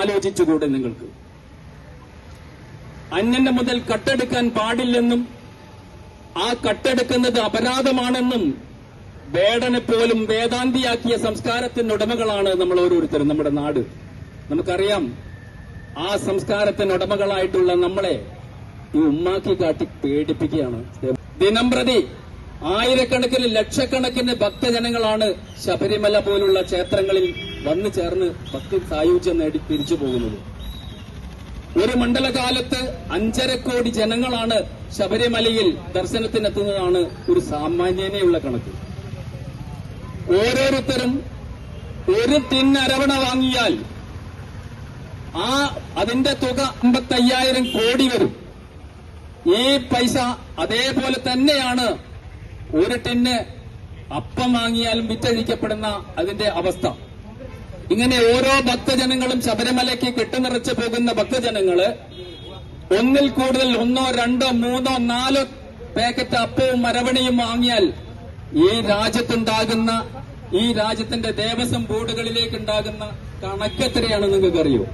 ആലോചിച്ചുകൂടെ നിങ്ങൾക്ക്. അന്യന്റെ മുതൽ കട്ടെടുക്കാൻ പാടില്ലെന്നും ആ കട്ടെടുക്കുന്നത് അപരാധമാണെന്നും വേടനെ പോലും വേദാന്തിയാക്കിയ സംസ്കാരത്തിന്റെ ഉടമകളാണ് നമ്മൾ ഓരോരുത്തരും നമ്മുടെ നാട്. നമുക്കറിയാം ആ സംസ്കാരത്തിന് ഉടമകളായിട്ടുള്ള നമ്മളെ ഈ ഉമ്മാക്കി കാട്ടി പേടിപ്പിക്കുകയാണ്. ദിനം പ്രതി ആയിരക്കണക്കിന് ലക്ഷക്കണക്കിന് ഭക്തജനങ്ങളാണ് ശബരിമല പോലുള്ള ക്ഷേത്രങ്ങളിൽ വന്നു ചേർന്ന് ഭക്തി സായുജ്യം നേടി തിരിച്ചു പോകുന്നത്. ഒരു മണ്ഡലകാലത്ത് അഞ്ചര കോടി ജനങ്ങളാണ് ശബരിമലയിൽ ദർശനത്തിനെത്തുന്നതാണ് ഒരു സാമാന്യനെയുള്ള കണക്ക്. ഓരോരുത്തരും ഒരു ടിൻ അരവണ വാങ്ങിയാൽ ആ അതിന്റെ തുക അമ്പത്തയ്യായിരം കോടി വരും. ഈ പൈസ അതേപോലെ തന്നെയാണ് ഒരു ടിന്ന് അപ്പം വാങ്ങിയാലും വിറ്റഴിക്കപ്പെടുന്ന അതിന്റെ അവസ്ഥ. ഇങ്ങനെ ഓരോ ഭക്തജനങ്ങളും ശബരിമലയ്ക്ക് കെട്ടുനിറച്ച് പോകുന്ന ഭക്തജനങ്ങൾ ഒന്നിൽ കൂടുതൽ ഒന്നോ രണ്ടോ മൂന്നോ നാലോ പാക്കറ്റ് അപ്പവും മരവണിയും വാങ്ങിയാൽ ഈ രാജ്യത്തുണ്ടാകുന്ന ഈ രാജ്യത്തിന്റെ ദേവസ്വം ബോർഡുകളിലേക്കുണ്ടാകുന്ന കണക്കെത്രയാണ് നിങ്ങൾക്ക് അറിയോ